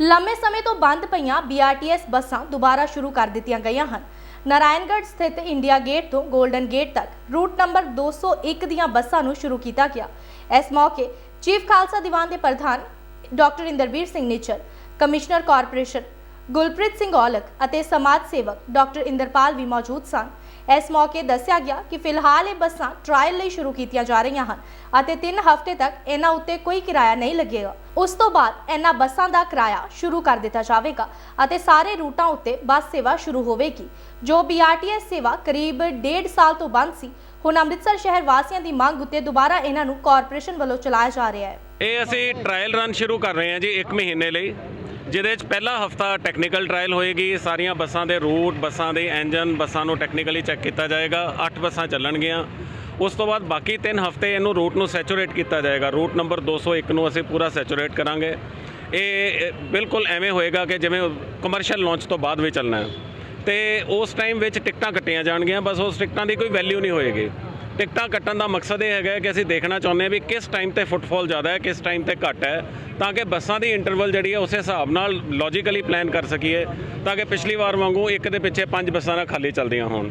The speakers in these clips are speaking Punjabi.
ਲੰਮੇ ਸਮੇਂ ਤੋਂ ਬੰਦ ਪਈਆਂ BRTS ਬੱਸਾਂ ਦੁਬਾਰਾ ਸ਼ੁਰੂ ਕਰ ਦਿੱਤੀਆਂ ਗਈਆਂ ਹਨ। ਨਾਰਾਇਣਗੜ੍ਹ ਸਥਿਤ ਇੰਡੀਆ ਗੇਟ ਤੋਂ 골ਡਨ ਗੇਟ ਤੱਕ ਰੂਟ ਨੰਬਰ 201 ਦੀਆਂ ਬੱਸਾਂ ਨੂੰ ਸ਼ੁਰੂ ਕੀਤਾ ਗਿਆ। ਇਸ ਮੌਕੇ ਚੀਫ ਖਾਲਸਾ ਦੀਵਾਨ ਦੇ ਪ੍ਰਧਾਨ doctor Inderveer Singh Nichal, commissioner corporation Gulpreet Singh Aulakh ਅਤੇ ਸਮਾਜ ਸੇਵਕ ਡਾਕਟਰ ਇੰਦਰਪਾਲ ਵੀ ਮੌਜੂਦ ਸਨ। ਇਸ ਮੌਕੇ ਦੱਸਿਆ ਗਿਆ ਕਿ ਫਿਲਹਾਲ ਇਹ ਬੱਸਾਂ ਟ੍ਰਾਇਲ ਲਈ ਸ਼ੁਰੂ ਕੀਤੀਆਂ ਜਾ ਰਹੀਆਂ ਹਨ ਅਤੇ 3 ਹਫ਼ਤੇ ਤੱਕ ਇਹਨਾਂ ਉੱਤੇ ਕੋਈ ਕਿਰਾਇਆ ਨਹੀਂ ਲੱਗੇਗਾ। ਉਸ ਤੋਂ ਬਾਅਦ ਇਹਨਾਂ ਬੱਸਾਂ ਦਾ ਕਿਰਾਇਆ ਸ਼ੁਰੂ ਕਰ ਦਿੱਤਾ ਜਾਵੇਗਾ ਅਤੇ ਸਾਰੇ ਰੂਟਾਂ ਉੱਤੇ ਬੱਸ ਸੇਵਾ ਸ਼ੁਰੂ ਹੋਵੇਗੀ, ਜੋ BRTS ਸੇਵਾ ਕਰੀਬ 1.5 ਸਾਲ ਤੋਂ ਬੰਦ ਸੀ। ਹੁਣ ਅੰਮ੍ਰਿਤਸਰ ਸ਼ਹਿਰ ਵਾਸੀਆਂ ਦੀ ਮੰਗ ਉੱਤੇ ਦੁਬਾਰਾ ਇਹਨਾਂ ਨੂੰ ਕਾਰਪੋਰੇਸ਼ਨ ਵੱਲੋਂ ਚਲਾਇਆ ਜਾ ਰਿਹਾ ਹੈ। ਇਹ ਅਸੀਂ ਟ੍ਰਾਇਲ ਰਨ ਸ਼ੁਰੂ ਕਰ ਰਹੇ ਹਾਂ ਜੀ 1 ਮਹੀਨੇ ਲਈ, ਜਿਹਦੇ ਵਿੱਚ ਪਹਿਲਾ ਹਫਤਾ ਟੈਕਨੀਕਲ ਟ੍ਰਾਇਲ ਹੋਏਗੀ, ਸਾਰੀਆਂ ਬੱਸਾਂ ਦੇ ਰੂਟ ਬੱਸਾਂ ਦੇ ਇੰਜਨ ਬੱਸਾਂ ਨੂੰ ਟੈਕਨੀਕਲੀ ਚੈੱਕ ਕੀਤਾ ਜਾਏਗਾ 8 ਬੱਸਾਂ ਚੱਲਣਗੀਆਂ। ਉਸ ਤੋਂ ਬਾਅਦ ਬਾਕੀ 3 ਹਫ਼ਤੇ ਇਹਨੂੰ ਰੂਟ ਨੂੰ ਸੈਚੂਰੇਟ ਕੀਤਾ ਜਾਏਗਾ। ਰੂਟ ਨੰਬਰ 201 ਨੂੰ ਅਸੀਂ ਪੂਰਾ ਸੈਚੂਰੇਟ ਕਰਾਂਗੇ। ਇਹ ਬਿਲਕੁਲ ਐਵੇਂ ਹੋਏਗਾ ਕਿ ਜਿਵੇਂ ਕਮਰਸ਼ੀਅਲ ਲਾਂਚ ਤੋਂ ਬਾਅਦ ਵੀ ਚੱਲਣਾ ਹੈ। ਤੇ ਉਸ ਟਾਈਮ ਵਿੱਚ ਟਿਕਟਾਂ ਕੱਟੀਆਂ ਜਾਣਗੀਆਂ, ਬਸ ਉਸ ਟਿਕਟਾਂ ਦੀ ਕੋਈ ਵੈਲਿਊ ਨਹੀਂ ਹੋਏਗੀ। ਟਿਕਟਾਂ ਕੱਟਣ ਦਾ ਮਕਸਦ ਇਹ ਹੈਗਾ ਕਿ ਅਸੀਂ ਦੇਖਣਾ ਚਾਹੁੰਦੇ ਹਾਂ ਵੀ ਕਿਸ ਟਾਈਮ ਤੇ ਫੁੱਟਫਾਲ ਜ਼ਿਆਦਾ ਹੈ, ਕਿਸ ਟਾਈਮ ਤੇ ਘੱਟ ਹੈ, ਤਾਂ ਕਿ ਬੱਸਾਂ ਦੀ ਇੰਟਰਵਲ ਜਿਹੜੀ ਹੈ ਉਸੇ ਹਿਸਾਬ ਨਾਲ ਲੌਜੀਕਲੀ ਪਲਾਨ ਕਰ ਸਕੀਏ, ਤਾਂ ਕਿ ਪਿਛਲੀ ਵਾਰ ਵਾਂਗੂ ਇੱਕ ਦੇ ਪਿੱਛੇ ਪੰਜ ਬੱਸਾਂ ਨਾਲ ਖਾਲੀ ਚੱਲਦੀਆਂ ਹੋਣ।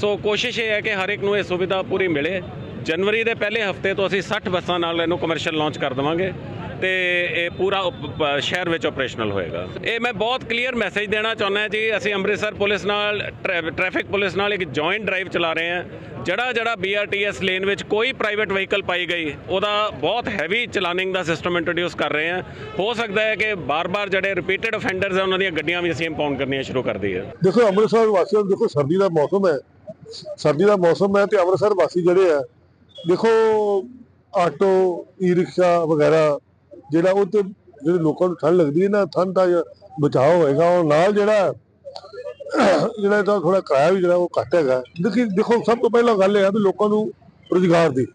ਸੋ ਕੋਸ਼ਿਸ਼ ਇਹ ਹੈ ਕਿ ਹਰ ਇੱਕ ਨੂੰ ਇਹ ਸੁਵਿਧਾ ਪੂਰੀ ਮਿਲੇ। ਜਨਵਰੀ ਦੇ ਪਹਿਲੇ ਹਫ਼ਤੇ ਤੋਂ ਅਸੀਂ 60 ਬੱਸਾਂ ਨਾਲ ਇਹਨੂੰ ਕਮਰਸ਼ੀਅਲ ਲਾਂਚ ਕਰ ਦੇਵਾਂਗੇ ਤੇ ਇਹ ਪੂਰਾ ਸ਼ਹਿਰ ਵਿੱਚ ਆਪਰੇਸ਼ਨਲ ਹੋਏਗਾ। ਇਹ ਮੈਂ ਬਹੁਤ ਕਲੀਅਰ ਮੈਸੇਜ ਦੇਣਾ ਚਾਹੁੰਦਾ ਜੀ, ਅਸੀਂ ਅੰਮ੍ਰਿਤਸਰ ਪੁਲਿਸ ਨਾਲ, ਟ੍ਰੈ- ਟ੍ਰੈਫਿਕ ਪੁਲਿਸ ਨਾਲ ਇੱਕ ਜੁਆਇੰਟ ਡਰਾਈਵ ਚਲਾ ਰਹੇ ਹਾਂ। ਜਿਹੜਾ ਜਿਹੜਾ BRTS ਲੇਨ ਵਿੱਚ ਕੋਈ ਪ੍ਰਾਈਵੇਟ ਵਹੀਕਲ ਪਾਈ ਗਈ, ਉਹਦਾ ਬਹੁਤ ਹੈਵੀ ਚਲਾਨਿੰਗ ਦਾ ਸਿਸਟਮ ਇੰਟਰੋਡਿਊਸ ਕਰ ਰਹੇ ਹਾਂ। ਹੋ ਸਕਦਾ ਹੈ ਕਿ ਬਾਰ-ਬਾਰ ਜਿਹੜੇ ਰਿਪੀਟਡ ਅਫੈਂਡਰਸ ਹੈ ਉਹਨਾਂ ਦੀਆਂ ਗੱਡੀਆਂ ਵੀ ਅਸੀਂ ਇੰਪਾਊਂਡ ਕਰਨੀਆਂ ਸ਼ੁਰੂ ਕਰ ਦਈਏ। ਦੇਖੋ, ਅੰਮ੍ਰਿਤਸਰ ਵਾਸੀਆਂ ਨੂੰ ਦੇਖੋ, ਸਰਦੀ ਦਾ ਮੌਸਮ ਹੈ। ਸਰਦੀ ਦਾ ਮੌਸਮ ਹੈ ਤੇ ਅੰਮ੍ਰਿਤਸਰ ਵਾਸੀ ਜਿਹੜੇ ਆ, ਦੇਖੋ ਆਟੋ ਈ ਰਿਕਸ਼ਾ ਵਗੈਰਾ ਜਿਹੜਾ ਉਹ ਤੇ ਜਿਹੜੇ ਲੋਕਾਂ ਨੂੰ ਠੰਡ ਲੱਗਦੀ ਹੈ ਨਾ ਠੰਡ ਦਾ ਜ- ਬਚਾਅ ਹੋਏਗਾ। ਉਹ ਨਾਲ ਜਿਹੜਾ ਜਿਹੜਾ ਇਹਦਾ ਥੋੜਾ ਕਿਰਾਇਆ ਵੀ ਜਿਹੜਾ ਉਹ ਘੱਟ ਹੈਗਾ। ਦੇਖੀ, ਦੇਖੋ ਸਭ ਤੋਂ ਪਹਿਲਾਂ ਗੱਲ ਇਹ ਹੈ ਵੀ ਲੋਕਾਂ ਨੂੰ ਰੁਜ਼ਗਾਰ ਦੀ,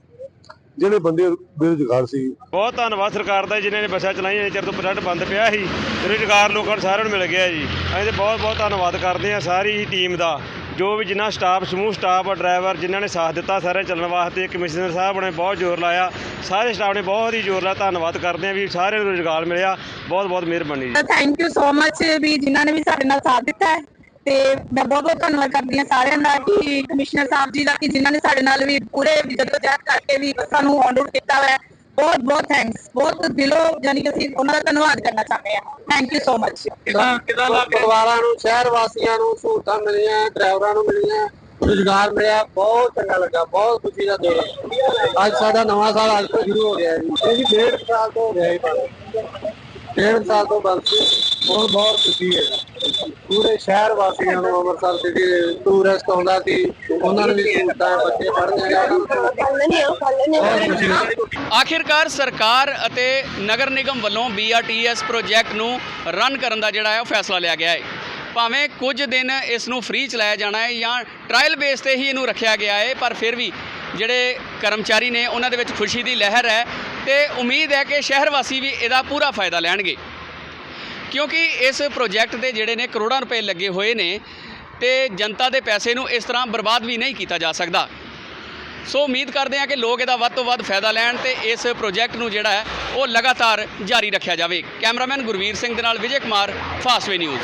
ਜਿਹੜੇ ਬੰਦੇ ਬੇਰੁਜ਼ਗਾਰ ਸੀ। ਬਹੁਤ ਧੰਨਵਾਦ ਸਰਕਾਰ ਦਾ ਜਿਨ੍ਹਾਂ ਨੇ ਬੱਸਾਂ ਚਲਾਈਆਂ ਚਿਰ ਤੋਂ ਪ੍ਰੋਜੈਕਟ ਬੰਦ ਪਿਆ ਸੀ। ਰੁਜ਼ਗਾਰ ਲੋਕਾਂ ਨੂੰ ਸਾਰਿਆਂ ਨੂੰ ਮਿਲ ਗਿਆ ਜੀ। ਅਸੀਂ ਤੇ ਬਹੁਤ ਬਹੁਤ ਧੰਨਵਾਦ ਕਰਦੇ ਆ ਸਾਰੀ ਟੀਮ ਦਾ। ਜੋ ਵੀ ਜਿੰਨਾ ਸਟਾਫ, ਸਮੂਹ ਸਟਾਫ ਡਰਾਈਵਰ ਜਿਨ੍ਹਾਂ ਨੇ ਸਾਥ ਦਿੱਤਾ ਸਾਰੇ ਚੱਲਣ ਵਾਸਤੇ ਕਮਿਸ਼ਨਰ ਸਾਹਿਬ ਨੇ ਬਹੁਤ ਜ਼ੋਰ ਲਾਇਆ। ਸਾਰੇ ਸਟਾਫ ਨੇ ਬਹੁਤ ਹੀ ਜ਼ੋਰ ਲਾਇਆ। ਧੰਨਵਾਦ ਕਰਦੇ ਹਾਂ ਵੀ ਸਾਰਿਆਂ ਨੂੰ ਰੁਜ਼ਗਾਰ ਮਿਲਿਆ। ਬਹੁਤ ਬਹੁਤ ਮਿਹਰਬਾਨੀ ਜੀ। ਥੈਂਕ ਯੂ ਸੋ ਮੱਚ ਵੀ ਜਿਨ੍ਹਾਂ ਨੇ ਵੀ ਸਾਡੇ ਨਾਲ ਸਾਥ ਦਿੱਤਾ ਹੈ। ਤੇ ਮੈਂ ਬਹੁਤ ਬਹੁਤ ਧੰਨਵਾਦ ਕਰਦੀ ਹਾਂ ਸਾਰਿਆਂ ਦਾ ਕਿ ਕਮਿਸ਼ਨਰ ਸਾਹਿਬ ਜੀ ਦਾ, ਕਿ ਜਿਨ੍ਹਾਂ ਨੇ ਸਾਡੇ ਨਾਲ ਵੀ ਪੂਰੇ ਜਦੋਜਹਿਦ ਕਰਕੇ ਵੀ ਬੱਸਾਂ ਨੂੰ ਔਨ ਰੂਟ ਕੀਤਾ ਹੋਇਆ ਬਹੁਤ ਬਹੁਤ ਥੈਂਕਸ ਬਹੁਤ ਦਿਲੋਂ ਯਾਨੀ ਕਿ ਅਸੀਂ ਉਹਨਾਂ ਦਾ ਧੰਨਵਾਦ ਕਰਨਾ ਚਾਹੁੰਦੇ ਹਾਂ। ਥੈਂਕ ਯੂ ਸੋ ਮੱਚ ਕਿਦਾਂ ਪਰਿਵਾਰਾਂ ਨੂੰ ਸ਼ਹਿਰ ਵਾਸੀਆਂ ਨੂੰ ਸਹੂਲਤਾਂ ਮਿਲੀਆਂ ਡਰਾਈਵਰਾਂ ਨੂੰ ਮਿਲੀਆਂ ਰੁਜ਼ਗਾਰ ਮਿਲਿਆ ਬਹੁਤ ਚੰਗਾ ਲੱਗਾ ਬਹੁਤ ਖੁਸ਼ੀ ਦਾ ਦਿਨ। ਅੱਜ ਸਾਡਾ ਨਵਾਂ ਸਾਲ ਅੱਜ ਤੋਂ ਸ਼ੁਰੂ ਹੋ ਗਿਆ ਜੀ। ਇਹ ਵੀ ਡੇਢ ਸਾਲ ਤੋਂ ਹੋ ਗਿਆ ਜੀ। ਬੰਦ ਡੇਢ ਸਾਲ ਤੋਂ ਬੰਦ ਸੀ ਬਹੁਤ ਬਹੁਤ ਖੁਸ਼ੀ ਹੈ। ਪੂਰੇ ਸ਼ਹਿਰ ਵਾਸੀਆਂ ਨੂੰ ਅੰਮ੍ਰਿਤਸਰ ਦੇ ਜਿਹੜੇ ਟੂਰਿਸਟ ਆਉਂਦਾ ਸੀ, ਉਹਨਾਂ ਨੂੰ ਵੀ ਸਹੂਲਤਾਂ ਬੱਚੇ ਪੜ੍ਹਨ ਗਏ ਆਖਿਰਕਾਰ ਸਰਕਾਰ ਅਤੇ ਨਗਰ ਨਿਗਮ ਵੱਲੋਂ BRTS ਪ੍ਰੋਜੈਕਟ ਨੂੰ ਰਨ ਕਰਨ ਦਾ ਜਿਹੜਾ ਹੈ, ਉਹ ਫੈਸਲਾ ਲਿਆ ਗਿਆ ਹੈ। ਭਾਵੇਂ ਕੁਝ ਦਿਨ ਇਸ ਨੂੰ ਫ੍ਰੀ ਚਲਾਇਆ ਜਾਣਾ ਹੈ ਜਾਂ ਟ੍ਰਾਇਲ ਬੇਸ ਤੇ ਹੀ ਇਹਨੂੰ ਰੱਖਿਆ ਗਿਆ ਹੈ, ਪਰ ਫਿਰ ਵੀ ਜਿਹੜੇ ਕਰਮਚਾਰੀ ਨੇ, ਉਹਨਾਂ ਦੇ ਵਿੱਚ ਖੁਸ਼ੀ ਦੀ ਲਹਿਰ ਹੈ ਤੇ ਉਮੀਦ ਹੈ ਕਿ ਸ਼ਹਿਰ ਵਾਸੀ ਵੀ ਇਹਦਾ ਪੂਰਾ ਫਾਇਦਾ ਲੈਣਗੇ। ਕਿਉਂਕਿ ਇਸ ਪ੍ਰੋਜੈਕਟ ਦੇ ਜਿਹੜੇ ਨੇ ਕਰੋੜਾਂ ਰੁਪਏ ਲੱਗੇ ਹੋਏ ਨੇ ਤੇ ਜਨਤਾ ਦੇ ਪੈਸੇ ਨੂੰ ਇਸ ਤਰ੍ਹਾਂ ਬਰਬਾਦ ਵੀ ਨਹੀਂ ਕੀਤਾ ਜਾ ਸਕਦਾ। ਸੋ ਉਮੀਦ ਕਰਦੇ ਹਾਂ ਕਿ ਲੋਕ ਇਹਦਾ ਵੱਧ ਤੋਂ ਵੱਧ ਫਾਇਦਾ ਲੈਣ ਤੇ ਇਸ ਪ੍ਰੋਜੈਕਟ ਨੂੰ ਜਿਹੜਾ ਹੈ ਉਹ ਲਗਾਤਾਰ ਜਾਰੀ ਰੱਖਿਆ ਜਾਵੇ। ਕੈਮਰਾਮੈਨ ਗੁਰਵੀਰ ਸਿੰਘ ਦੇ ਨਾਲ ਵਿਜੇ ਕੁਮਾਰ ਫਾਸਟਵੇ ਨਿਊਜ਼।